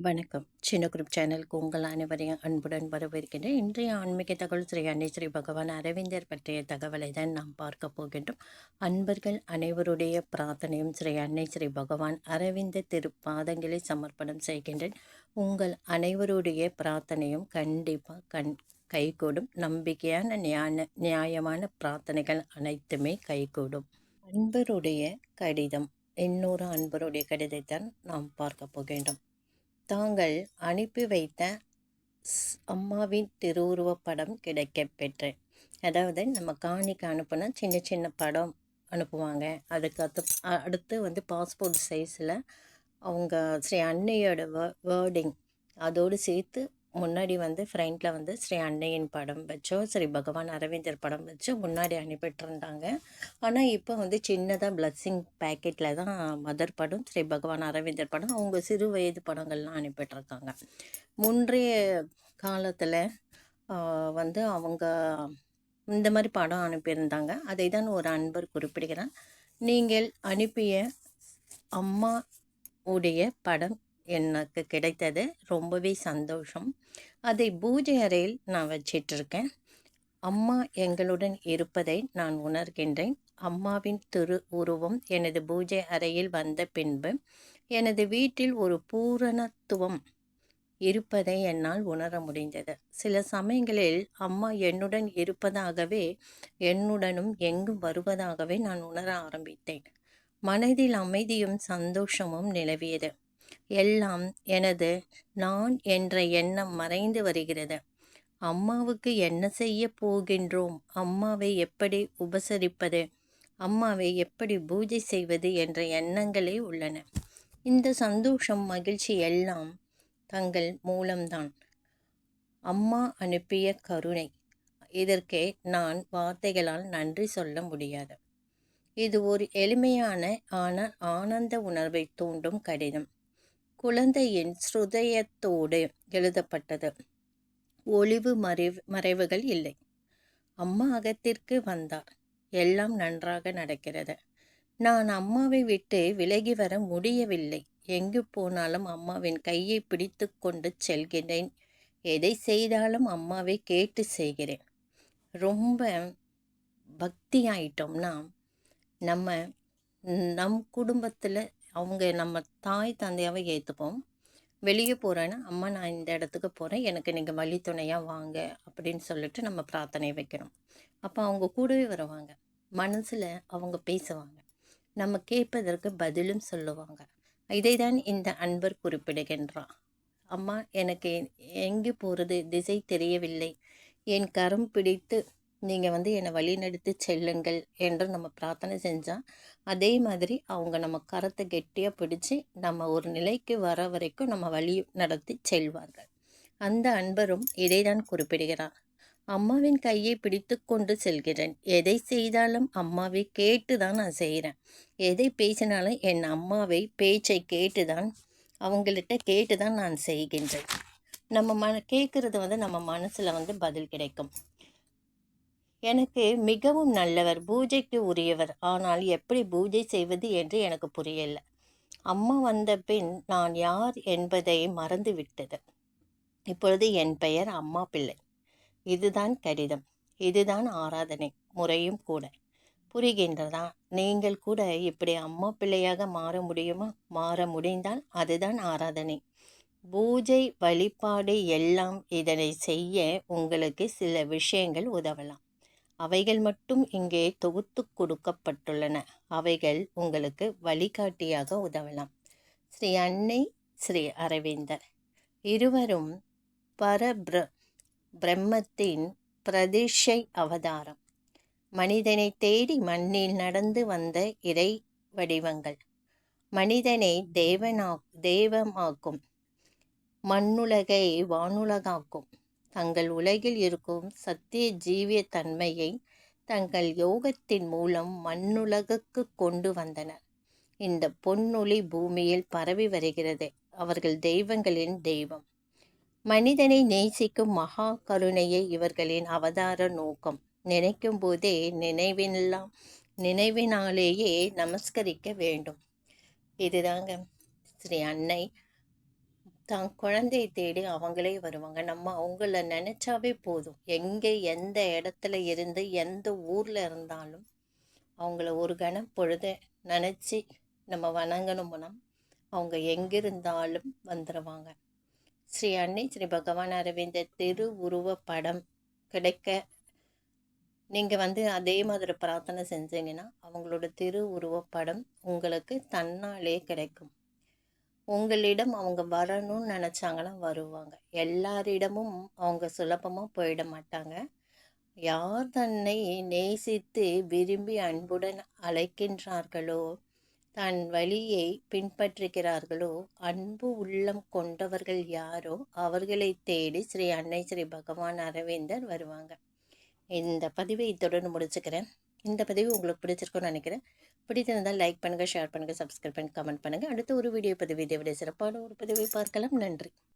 வணக்கம். சின்ன குரூப் சேனலுக்கு உங்கள் அனைவரையும் அன்புடன் வரவேற்கின்றேன். இன்றைய ஆன்மீக தகவல் ஸ்ரீ அன்னை ஸ்ரீ பகவான் அரவிந்தர் பற்றிய தகவலை தான் நாம் பார்க்க போகின்றோம். அன்பர்கள் அனைவருடைய பிரார்த்தனையும் ஸ்ரீ அன்னை ஸ்ரீ பகவான் அரவிந்த திருப்பாதங்களை சமர்ப்பணம் செய்கின்றேன். உங்கள் அனைவருடைய பிரார்த்தனையும் கண்டிப்பாக கண் கைகூடும். நம்பிக்கையான நியான நியாயமான பிரார்த்தனைகள் அனைத்துமே கைகூடும். அன்பருடைய கடிதம் இன்னொரு அன்பருடைய கடிதத்தை நாம் பார்க்க போகின்றோம். தாங்கள் அனுப்பி வைத்த அம்மாவின் திருவுருவப்படம் படம் பெற்றேன் அதாவது நம்ம காணிக்கு அனுப்புனா சின்ன சின்ன படம் அனுப்புவாங்க. அதுக்கு அடுத்து அடுத்து வந்து பாஸ்போர்ட் சைஸில் அவங்க ஸ்ரீ அன்னையோட வேர்டிங் அதோடு சேர்த்து முன்னாடி வந்து ஃப்ரண்டில் வந்து ஸ்ரீ அன்னையின் படம் வச்சோ ஸ்ரீ பகவான் அரவிந்தர் படம் வச்சு முன்னாடி அனுப்பிட்டுருந்தாங்க. ஆனால் இப்போ வந்து சின்னதாக பிளஸ்ஸிங் பேக்கெட்டில் தான் மதர் படம் ஸ்ரீ பகவான் அரவிந்தர் படம் அவங்க சிறு வயது படங்கள்லாம் அனுப்பிட்டுருக்காங்க. முன்றைய காலத்தில் வந்து அவங்க இந்த மாதிரி படம் அனுப்பியிருந்தாங்க. அதை தான் ஒரு அன்பர் குறிப்பிடுகிறார். நீங்கள் அனுப்பிய அம்மா உடைய படம் எனக்கு கிடைத்தது. ரொம்பவே சந்தோஷம். அதை பூஜை அறையில் நான் வச்சிட்ருக்கேன் அம்மா எங்களுடன் இருப்பதை நான் உணர்கின்றேன். அம்மாவின் திரு உருவம் எனது பூஜை அறையில் வந்த பின்பு எனது வீட்டில் ஒரு பூரணத்துவம் இருப்பதை என்னால் உணர முடிந்தது. சில சமயங்களில் அம்மா என்னுடன் இருப்பதாகவே என்னுடனும் எங்கும் வருவதாகவே நான் உணர ஆரம்பித்தேன். மனதில் அமைதியும் சந்தோஷமும் நிலவியது. எல்லாம் எனது நான் என்ற எண்ணம் மறைந்து வருகிறது. அம்மாவுக்கு என்ன செய்ய போகின்றோம்? அம்மாவை எப்படி உபசரிப்பது? அம்மாவை எப்படி பூஜை செய்வது என்ற எண்ணங்களே உள்ளன. இந்த சந்தோஷம் மகிழ்ச்சி எல்லாம் தங்கள் மூலம்தான். அம்மா அனுப்பிய கருணை. இதற்கே நான் வார்த்தைகளால் நன்றி சொல்ல முடியாது. இது ஒரு எளிமையான ஆனால் ஆனந்த உணர்வை தூண்டும் கடிதம் குழந்தையின் ஸ்ருதயத்தோடு எழுதப்பட்டது. ஒளிவு மறைவு மறைவுகள் இல்லை. அம்மா அகத்திற்கு வந்தார். எல்லாம் நன்றாக நடக்கிறது. நான் அம்மாவை விட்டு விலகி வர முடியவில்லை. எங்கு போனாலும் அம்மாவின் கையை பிடித்து கொண்டு செல்கிறேன். எதை செய்தாலும் அம்மாவை கேட்டு செய்கிறேன். ரொம்ப பக்தி ஆயிட்டோம்னா நம்ம நம் குடும்பத்தில் அவங்க நம்ம தாய் தந்தையாகவே ஏற்றுப்போம் வெளியே போகிறேன்னா அம்மா நான் இந்த இடத்துக்கு போகிறேன் எனக்கு நீங்கள் வழி துணையாக வாங்க அப்படின்னு சொல்லிட்டு நம்ம பிரார்த்தனை வைக்கிறோம் அப்போ அவங்க கூடவே வருவாங்க. மனசில் அவங்க பேசுவாங்க. நம்ம கேட்பதற்கு பதிலும் சொல்லுவாங்க. இதை தான் இந்த அன்பர் குறிப்பிடுகின்றான் அம்மா எனக்கு எங்கே போகிறது திசை தெரியவில்லை. என் கரம் பிடித்து நீங்கள் வந்து என்னை வழிநடத்தி செல்லுங்கள் என்று நம்ம பிரார்த்தனை செஞ்சால் அதே மாதிரி அவங்க நம்ம கரத்தை கெட்டியாக பிடிச்சி நம்ம ஒரு நிலைக்கு வர வரைக்கும் நம்ம வழி நடத்தி செல்வார்கள். அந்த அன்பரும் இதை தான் குறிப்பிடுகிறார். அம்மாவின் கையை பிடித்து கொண்டு செல்கிறேன். எதை செய்தாலும் அம்மாவை கேட்டு தான் நான் செய்கிறேன் எதை பேசினாலும் என் அம்மாவை பேச்சை கேட்டு தான் அவங்கள்ட்ட கேட்டு தான் நான் செய்கின்றேன். நம்ம மன கேட்குறது வந்து நம்ம மனசில் வந்து பதில் கிடைக்கும். எனக்கு மிகவும் நல்லவர் பூஜைக்கு உரியவர். ஆனால் எப்படி பூஜை செய்வது என்று எனக்கு புரியல. அம்மா வந்த பின் நான் யார் என்பதை மறந்து விட்டது இப்பொழுது என் பெயர் அம்மா பிள்ளை. இதுதான் கடிதம். இதுதான் ஆராதனை முறையும் கூட. புரிகின்றதா? நீங்கள் கூட இப்படி அம்மா பிள்ளையாக மாற முடியுமா? மாற முடிந்தால் அதுதான் ஆராதனை. பூஜை வழிபாடு எல்லாம் இதனை செய்ய உங்களுக்கு சில விஷயங்கள் உதவலாம். அவைகள் மட்டும் இங்கே தொகுத்து கொடுக்கப்பட்டுள்ளன. அவைகள் உங்களுக்கு வழிகாட்டியாக உதவலாம். ஸ்ரீ அன்னை ஸ்ரீ அரவிந்தர். இருவரும் பரபிர பிரம்மத்தின் பிரதிஷை அவதாரம். மனிதனை தேடி மண்ணில் நடந்து வந்த இறை வடிவங்கள். மனிதனை தேவனா தேவமாக்கும். மண்ணுலகை வானுலகாக்கும். தங்கள் உலகில் இருக்கும் சத்திய ஜீவிய தன்மையை தங்கள் யோகத்தின் மூலம் மண்ணுலகுக்கு கொண்டு வந்தனர். இந்த பொன்னொளி பூமியில் பரவி வருகிறது. அவர்கள் தெய்வங்களின் தெய்வம். மனிதனை நேசிக்கும் மகா கருணையை இவர்களின் அவதார நோக்கம். நினைக்கும் போதே நினைவினெல்லாம் நினைவினாலேயே நமஸ்கரிக்க வேண்டும். இதுதாங்க ஸ்ரீ அன்னை தான் குழந்தையை தேடி அவங்களே வருவாங்க. நம்ம அவங்கள நினச்சாவே போதும். எங்கே எந்த இடத்துல இருந்து எந்த ஊரில் இருந்தாலும் அவங்கள ஒரு கணம் பொழுது நினச்சி நம்ம வணங்கணும்னா அவங்க எங்கிருந்தாலும் வந்துடுவாங்க ஸ்ரீ அன்னை ஸ்ரீ பகவான் அரவிந்தர் திரு உருவ படம் கிடைக்க நீங்கள் வந்து அதே மாதிரி பிரார்த்தனை செஞ்சீங்கன்னா அவங்களோட திரு உருவப்படம் உங்களுக்கு தன்னாலே கிடைக்கும். உங்களிடம் அவங்க வரணும்னு நினச்சாங்கன்னா வருவாங்க. எல்லாரிடமும் அவங்க சுலபமாக போயிட மாட்டாங்க. யார் தன்னை நேசித்து விரும்பி அன்புடன் அழைக்கின்றார்களோ தன் வழியை பின்பற்றுகிறார்களோ அன்பு உள்ளம் கொண்டவர்கள் யாரோ அவர்களை தேடி ஸ்ரீ அன்னை ஸ்ரீ பகவான் அரவிந்தர் வருவாங்க. இந்த பதிவை இத்துடன் முடிச்சுக்கிறேன். இந்த பதிவு உங்களுக்கு பிடிச்சிருக்கும்னு நினைக்கிறேன். பிடித்திருந்தால் லைக் பண்ணுங்கள் ஷேர் பண்ணுங்கள் சப்ஸ்கிரைப் பண்ணி கமெண்ட் பண்ணுங்கள் அடுத்த ஒரு வீடியோ பதிவு இதை விட சிறப்பான ஒரு பதிவை பார்க்கலாம். நன்றி.